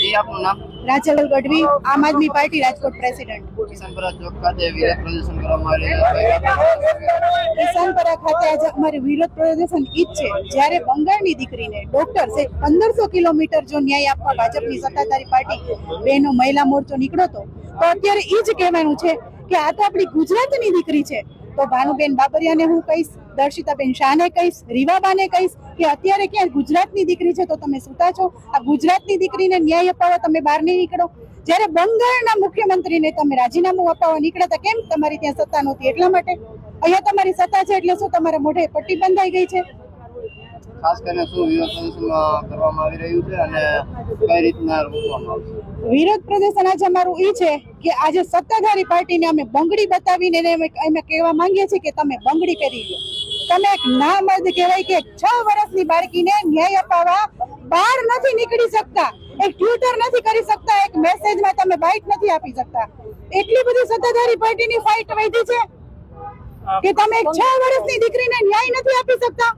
જી આપનું નામ? Rajal Gadhvi Aam Aadmi party Rajkot president. કિશનપુરા ચોક ખાતે વિરોધ પ્રદર્શન કરવામાં આવી રહ્યું ખાતે આજે અમારી વિરોધ પ્રદર્શન ઈ જ છે. જ્યારે બંગાળની દીકરીને ડોક્ટર પંદરસો કિલોમીટર જો ન્યાય આપવા ભાજપની સત્તાધારી પાર્ટી બહેનો મહિલા મોરચો નીકળ્યો તો તો અત્યારે ઈ જ કહેવાનું છે કે આ તો આપણી ગુજરાતની દીકરી છે. તો ભાનુબેન બાબરિયાને હું કહીશ, દર્શિતાબેન શાહને કહીશ, રીવાબાને કહીશ કે અત્યારે ક્યાં ગુજરાતની દીકરી છે તો તમે સુતા છો. આ ગુજરાતની દીકરીને ન્યાય અપાવવા તમે બહાર નહીં નીકળો. જ્યારે બંગાળના મુખ્યમંત્રીને તમે રાજીનામું અપાવવા નીકળ્યા હતા, કેમ તમારી ત્યાં સત્તા નહોતી? એટલા માટે? અહીંયા તમારી સત્તા છે એટલે શું તમારા મોઢે પટ્ટી બંધાઈ ગઈ છે? ખાસ કરીને શું વિરોધ પ્રદર્શન કરવામાં આવી રહ્યું છે અને કઈ રીતના રોકવામાં આવશે? વિરોધ પ્રદર્શન આજે અમારું એ છે કે આજે સત્તાધારી પાર્ટીને અમે બંગડી બતાવીને એને અમે અમે કહેવા માંગીએ છીએ કે તમે બંગડી પહેરી લો. તમે એક નામર્દ કહેવાય કે છ વર્ષની બાળકીને ન્યાય અપાવવા બહાર નથી નીકળી શકતા. એક ટ્વિટર નથી કરી શકતા. એક મેસેજમાં તમે બાઇટ નથી આપી શકતા. એટલી બધી સત્તાધારી પાર્ટીની ફાઇટ વધી છે કે તમે છ વર્ષની દીકરીને ન્યાય નથી આપી શકતા.